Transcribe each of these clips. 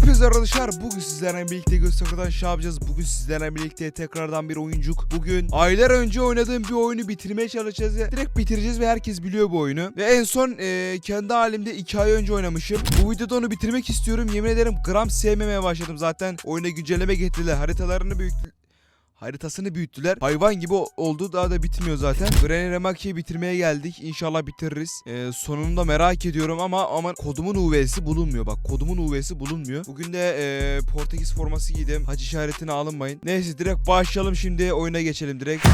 Hepinize arkadaşlar bugün sizlerle birlikte gösteriden şey yapacağız. Bugün sizlerle birlikte tekrardan bir oyuncuk. Bugün aylar önce oynadığım bir oyunu bitirmeye çalışacağız direkt bitireceğiz ve herkes biliyor bu oyunu. Ve en son e, kendi halimde 2 ay önce oynamışım. Bu videoda onu bitirmek istiyorum. Yemin ederim gram sevmemeye başladım zaten. Oyuna güncelleme getirdiler. Haritalarını büyüttüler. Haritasını büyüttüler. Hayvan gibi oldu. Daha da bitmiyor zaten. Granny Remaki'yi bitirmeye geldik. İnşallah bitiririz. Ee, sonunu da merak ediyorum ama ama kodumun UV'si bulunmuyor. Bak kodumun UV'si bulunmuyor. Bugün de e, Portekiz forması giydim. Hac işaretine alınmayın. Neyse direkt başlayalım şimdi. Oyuna geçelim direkt.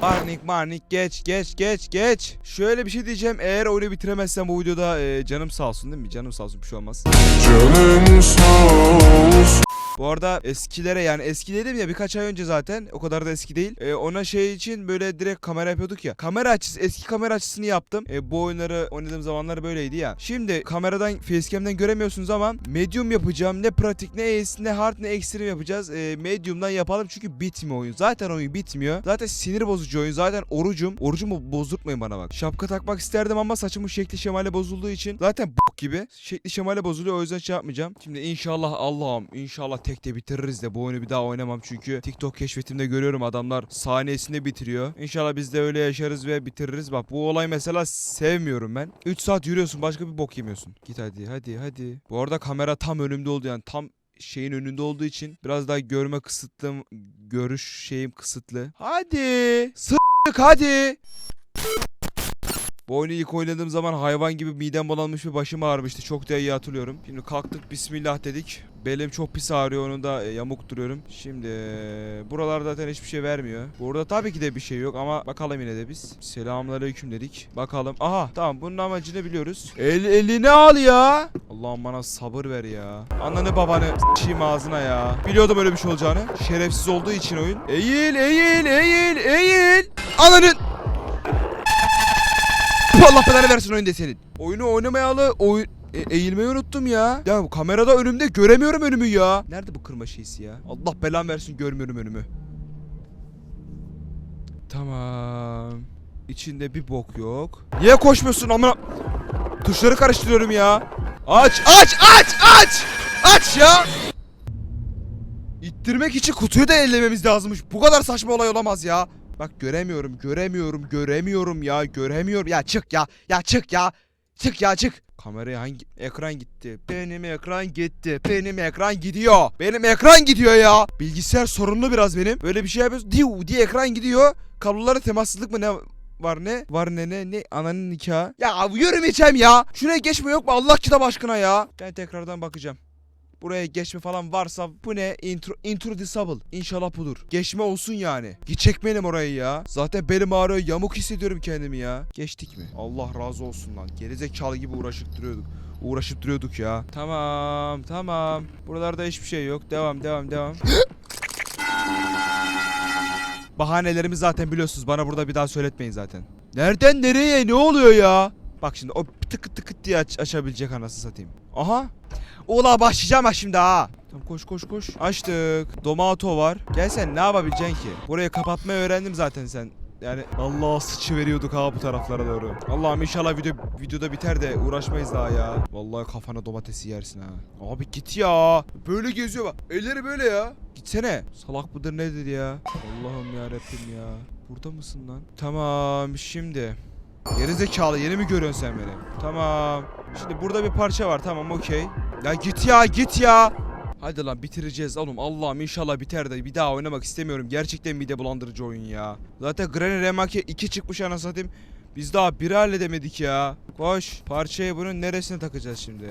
Marnik Marnik geç geç geç geç. Şöyle bir şey diyeceğim. Eğer oyunu bitiremezsem bu videoda e, canım sağ olsun değil mi? Canım sağ olsun bir şey olmaz. Canım sağ olsun. Bu arada eskilere yani eski dedim ya birkaç ay önce zaten o kadar da eski değil. Ee, ona şey için böyle direkt kamera yapıyorduk ya. Kamera açısı eski kamera açısını yaptım. Ee, bu oyunları oynadığım zamanlar böyleydi ya. Şimdi kameradan facecam'den göremiyorsunuz ama medium yapacağım. Ne pratik ne ace ne hard ne extreme yapacağız. Ee, medium'dan yapalım çünkü bitmiyor oyun. Zaten oyun bitmiyor. Zaten sinir bozucu oyun. Zaten orucum. Orucumu bozdurtmayın bana bak. Şapka takmak isterdim ama saçımın şekli şemali bozulduğu için zaten bok gibi. Şekli şemali bozuluyor o yüzden şey yapmayacağım. Şimdi inşallah Allah'ım inşallah tekte bitiririz de bu oyunu bir daha oynamam çünkü TikTok keşfetimde görüyorum adamlar saniyesinde bitiriyor. İnşallah biz de öyle yaşarız ve bitiririz. Bak bu olay mesela sevmiyorum ben. 3 saat yürüyorsun başka bir bok yemiyorsun. Git hadi hadi hadi. Bu arada kamera tam önümde oldu yani tam şeyin önünde olduğu için biraz daha görme kısıtlı görüş şeyim kısıtlı. Hadi. Sık hadi. Bu oyunu ilk oynadığım zaman hayvan gibi midem bulanmış ve başım ağrımıştı. Çok da iyi hatırlıyorum. Şimdi kalktık bismillah dedik. Belim çok pis ağrıyor onu da e, yamuk duruyorum. Şimdi e, buralar zaten hiçbir şey vermiyor. Burada tabii ki de bir şey yok ama bakalım yine de biz. Selamünaleyküm dedik. Bakalım. Aha tamam bunun amacını biliyoruz. El, elini al ya. Allah'ım bana sabır ver ya. Ananı babanı s**eyim ağzına ya. Biliyordum öyle bir şey olacağını. Şerefsiz olduğu için oyun. Eğil eğil eğil eğil. Ananın. Allah belanı versin oyun senin. Oyunu oynamayalı oyun e, eğilmeyi unuttum ya. Ya bu kamerada önümde göremiyorum önümü ya. Nerede bu kırma şeysi ya? Allah belan versin görmüyorum önümü. Tamam. İçinde bir bok yok. Niye koşmuyorsun amına? Tuşları karıştırıyorum ya. Aç aç aç aç. Aç ya. İttirmek için kutuyu da ellememiz lazımmış. Bu kadar saçma olay olamaz ya. Bak göremiyorum, göremiyorum, göremiyorum ya, göremiyorum. Ya çık ya, ya çık ya. Çık ya çık. Kameraya hangi ekran gitti? Benim ekran gitti. Benim ekran gidiyor. Benim ekran gidiyor ya. Bilgisayar sorunlu biraz benim. Böyle bir şey yapıyoruz. Diu diye ekran gidiyor. Kablolara temassızlık mı ne var ne? Var ne ne ne? Ananın nikahı. Ya yürümeyeceğim ya. Şuraya geçme yok mu Allah kitap aşkına ya. Ben tekrardan bakacağım. Buraya geçme falan varsa bu ne? Intro, intro disable. İnşallah budur. Geçme olsun yani. Gidecek benim orayı ya. Zaten belim ağrıyor. Yamuk hissediyorum kendimi ya. Geçtik mi? Allah razı olsun lan. Gerizekalı gibi uğraşıp duruyorduk. Uğraşıp duruyorduk ya. Tamam tamam. Buralarda hiçbir şey yok. Devam devam devam. Bahanelerimi zaten biliyorsunuz. Bana burada bir daha söyletmeyin zaten. Nereden nereye? Ne oluyor ya? Bak şimdi o tıkıt tıkıt diye aç açabilecek anasını satayım. Aha. Ola başlayacağım ha şimdi ha. Tamam koş koş koş. Açtık. Domato var. Gel sen ne yapabileceksin ki? Burayı kapatmayı öğrendim zaten sen. Yani Allah sıçı veriyorduk ha bu taraflara doğru. Allah'ım inşallah video videoda biter de uğraşmayız daha ya. Vallahi kafana domatesi yersin ha. Abi git ya. Böyle geziyor bak. Elleri böyle ya. Gitsene. Salak mıdır nedir ya? Allah'ım ya Rabbim ya. Burada mısın lan? Tamam şimdi. Gerizekalı yeni mi görüyorsun sen beni? Tamam. Şimdi burada bir parça var tamam okey. Ya git ya git ya. Hadi lan bitireceğiz oğlum Allah'ım inşallah biter de bir daha oynamak istemiyorum. Gerçekten mide bulandırıcı oyun ya. Zaten Granny Remake 2 çıkmış anasını satayım. Biz daha biri halledemedik ya. Koş. Parçayı bunun neresine takacağız şimdi?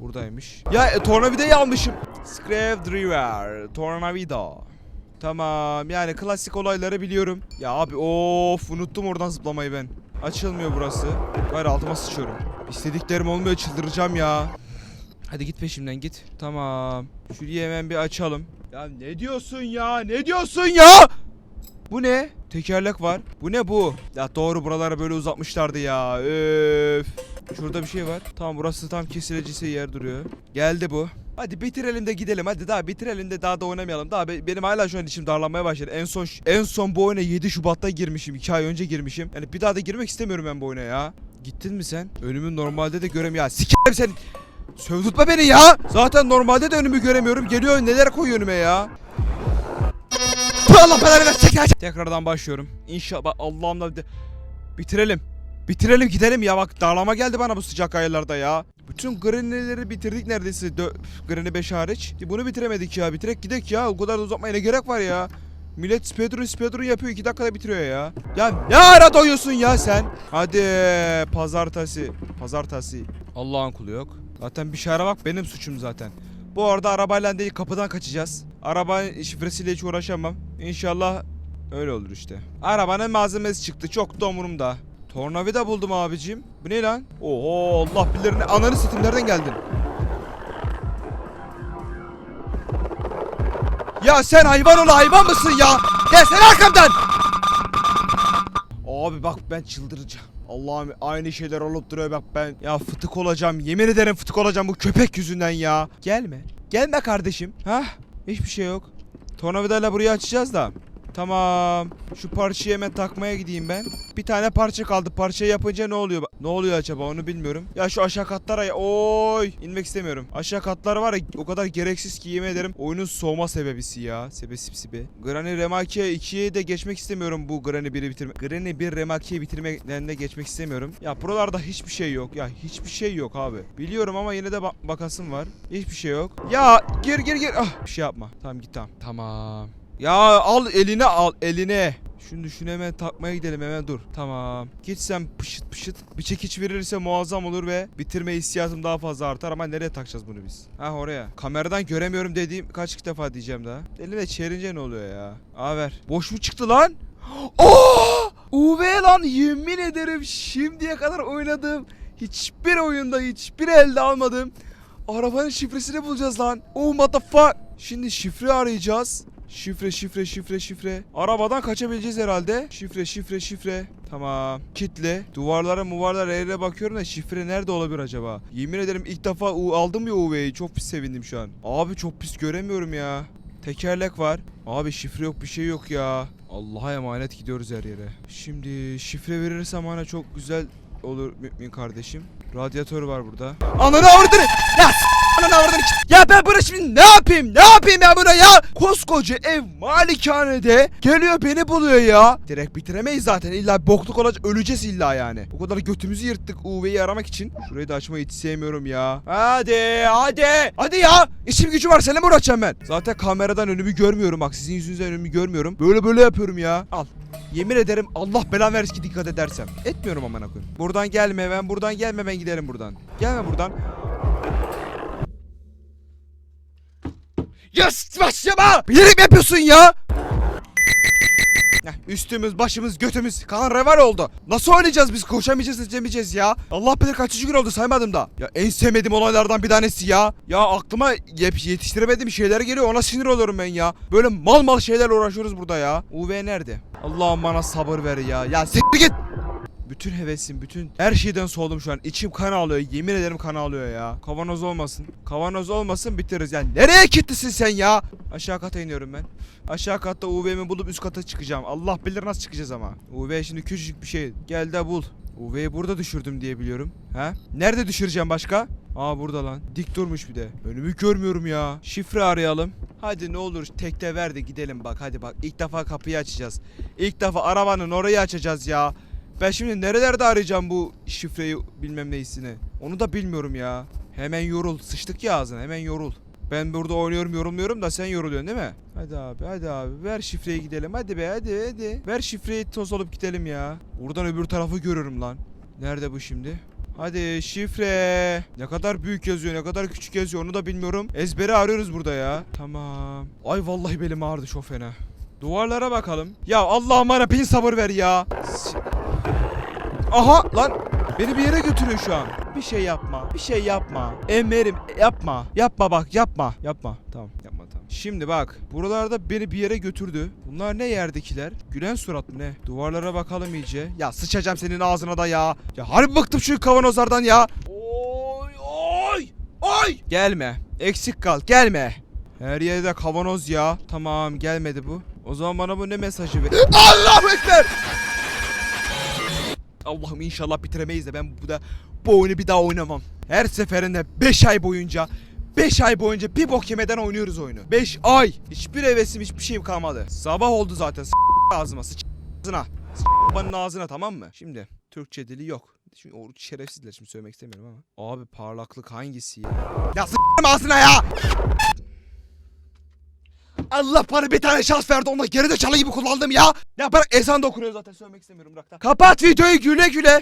Buradaymış. Ya e, tornavidayı almışım. Screwdriver. Tornavida. Tamam yani klasik olayları biliyorum. Ya abi of unuttum oradan zıplamayı ben. Açılmıyor burası. Gayrı altıma sıçıyorum. İstediklerim olmuyor çıldıracağım ya. Hadi git peşimden git. Tamam. Şurayı hemen bir açalım. Ya ne diyorsun ya? Ne diyorsun ya? Bu ne? Tekerlek var. Bu ne bu? Ya doğru buralara böyle uzatmışlardı ya. Öf. Şurada bir şey var. Tamam burası tam kesilecisi yer duruyor. Geldi bu. Hadi bitirelim de gidelim. Hadi daha bitirelim de daha da oynamayalım. Daha be- benim hala şu an içim darlanmaya başladı. En son en son bu oyuna 7 Şubat'ta girmişim. 2 ay önce girmişim. Yani bir daha da girmek istemiyorum ben bu oyuna ya. Gittin mi sen? Önümü normalde de göremiyorum. Ya sikerim sen. Sövdürtme beni ya. Zaten normalde de önümü göremiyorum. Geliyor neler koyuyor önüme ya. Allah belanı versin. Tekrardan başlıyorum. İnşallah Allah'ımla bitirelim. Bitirelim gidelim ya bak darlama geldi bana bu sıcak aylarda ya. Bütün Granny'leri bitirdik neredeyse. Dö- Granny 5 hariç. Bunu bitiremedik ya. Bitirek gidek ya. O kadar da uzatmaya ne gerek var ya. Millet speedrun speedrun yapıyor 2 dakikada bitiriyor ya. Ya ne ara doyuyorsun ya sen? Hadi pazartesi. Pazartesi. Allah'ın kulu yok. Zaten bir şey aramak benim suçum zaten. Bu arada arabayla değil kapıdan kaçacağız. Arabanın şifresiyle hiç uğraşamam. İnşallah öyle olur işte. Arabanın malzemesi çıktı çok da umurumda. Tornavida buldum abicim. Bu ne lan? Oho Allah bilir ne. Ananı satayım nereden geldin? Ya sen hayvan ol hayvan mısın ya? Gelsene arkamdan. Abi bak ben çıldıracağım. Allah'ım aynı şeyler olup duruyor bak ben ya fıtık olacağım yemin ederim fıtık olacağım bu köpek yüzünden ya. Gelme. Gelme kardeşim. Ha? Hiçbir şey yok. Tornavidayla burayı açacağız da. Tamam. Şu parçayı hemen takmaya gideyim ben. Bir tane parça kaldı. Parçayı yapınca ne oluyor? Ne oluyor acaba onu bilmiyorum. Ya şu aşağı katlara ya. Oy! inmek istemiyorum. Aşağı katlar var ya o kadar gereksiz ki yemin ederim. Oyunun soğuma sebebisi ya. Sebepsipsi be. Granny Remake 2'ye de geçmek istemiyorum bu Granny 1'i bitirme. Granny 1 Remake'yi bitirmeden de geçmek istemiyorum. Ya buralarda hiçbir şey yok. Ya hiçbir şey yok abi. Biliyorum ama yine de ba- bakasım var. Hiçbir şey yok. Ya gir gir gir. Ah bir şey yapma. Tamam git tamam. Tamam. Ya al eline al eline. Şunu şunu hemen takmaya gidelim hemen dur. Tamam. Git sen pışıt pışıt. Bir çekiç verirse muazzam olur ve bitirme hissiyatım daha fazla artar ama nereye takacağız bunu biz? Ha oraya. Kameradan göremiyorum dediğim kaç defa diyeceğim daha. Elime çevirince ne oluyor ya? Aa ver. Boş mu çıktı lan? Oo! UV lan yemin ederim şimdiye kadar oynadığım hiçbir oyunda hiçbir elde almadım. Arabanın şifresini bulacağız lan. Oh what the fuck. Şimdi şifre arayacağız. Şifre şifre şifre şifre. Arabadan kaçabileceğiz herhalde. Şifre şifre şifre. Tamam. Kitle. Duvarlara muvarlara yere bakıyorum da şifre nerede olabilir acaba? Yemin ederim ilk defa U aldım ya UV'yi. Çok pis sevindim şu an. Abi çok pis göremiyorum ya. Tekerlek var. Abi şifre yok bir şey yok ya. Allah'a emanet gidiyoruz her yere. Şimdi şifre verirsem bana çok güzel olur mümin kardeşim. Radyatör var burada. Ananı avradını! Ya ananı avradını! Ya ben bunu şimdi ne yapayım? Ne yapayım ya buna ya? Koskoca ev malikanede geliyor beni buluyor ya. Direkt bitiremeyiz zaten. İlla bokluk olacak. Öleceğiz illa yani. O kadar götümüzü yırttık UV'yi aramak için. Şurayı da açmayı hiç sevmiyorum ya. Hadi hadi. Hadi ya. İşim gücü var. Seninle mi uğraşacağım ben? Zaten kameradan önümü görmüyorum. Bak sizin yüzünüzden önümü görmüyorum. Böyle böyle yapıyorum ya. Al. Yemin ederim Allah belanı versin ki dikkat edersem. Etmiyorum amına koyayım. Buradan gelme ben buradan gelme ben giderim buradan. Gelme buradan. Yes başlama! Bilerek mi yapıyorsun ya? Heh, üstümüz, başımız, götümüz kan reval oldu. Nasıl oynayacağız biz? Koşamayacağız, edemeyeceğiz ya. Allah bilir kaçıncı gün oldu saymadım da. Ya en sevmediğim olaylardan bir tanesi ya. Ya aklıma yep, yetiştiremediğim şeyler geliyor ona sinir oluyorum ben ya. Böyle mal mal şeylerle uğraşıyoruz burada ya. UV nerede? Allah'ım bana sabır ver ya. Ya siktir git. Bütün hevesim, bütün her şeyden soğudum şu an. İçim kan ağlıyor. Yemin ederim kan ağlıyor ya. Kavanoz olmasın. Kavanoz olmasın bitiririz. Ya nereye kilitlisin sen ya? Aşağı kata iniyorum ben. Aşağı katta UV'mi bulup üst kata çıkacağım. Allah bilir nasıl çıkacağız ama. UV şimdi küçücük bir şey. Gel de bul. UV'yi burada düşürdüm diye biliyorum. Ha? Nerede düşüreceğim başka? Aa burada lan. Dik durmuş bir de. Önümü görmüyorum ya. Şifre arayalım. Hadi ne olur tekte ver de gidelim bak hadi bak. İlk defa kapıyı açacağız. İlk defa arabanın orayı açacağız ya. Ben şimdi nerelerde arayacağım bu şifreyi bilmem neyisini. Onu da bilmiyorum ya. Hemen yorul. Sıçtık ya ağzına hemen yorul. Ben burada oynuyorum yorulmuyorum da sen yoruluyorsun değil mi? Hadi abi hadi abi ver şifreyi gidelim hadi be hadi hadi. Ver şifreyi toz olup gidelim ya. Buradan öbür tarafı görürüm lan. Nerede bu şimdi? Hadi şifre. Ne kadar büyük yazıyor ne kadar küçük yazıyor onu da bilmiyorum. Ezbere arıyoruz burada ya. Tamam. Ay vallahi belim ağrıdı çok fena. Duvarlara bakalım. Ya Allah'ım bana bin sabır ver ya. S- Aha lan beni bir yere götürüyor şu an. Bir şey yapma. Bir şey yapma. Emerim yapma. Yapma bak yapma. Yapma. Tamam yapma tamam. Şimdi bak buralarda beni bir yere götürdü. Bunlar ne yerdekiler? Gülen surat mı ne? Duvarlara bakalım iyice. Ya sıçacağım senin ağzına da ya. Ya harbi bıktım şu kavanozlardan ya. Oy oy oy. Gelme. Eksik kal gelme. Her yerde kavanoz ya. Tamam gelmedi bu. O zaman bana bu ne mesajı ver? Allahu Ekber. Allah'ım inşallah bitiremeyiz de ben bu da bu oyunu bir daha oynamam. Her seferinde 5 ay boyunca 5 ay boyunca bir bok yemeden oynuyoruz oyunu. 5 ay. Hiçbir hevesim hiçbir şeyim kalmadı. Sabah oldu zaten. S ağzıma. S ağzına. S ağzına tamam mı? Şimdi Türkçe dili yok. Şimdi o şerefsizler şimdi söylemek istemiyorum ama. Abi parlaklık hangisi ya? Ya s ağzına ya! Allah bana bir tane şans verdi onunla geri de çalı gibi kullandım ya. Ya bırak ezan da okunuyor zaten söylemek istemiyorum bırak da. Kapat videoyu güle güle.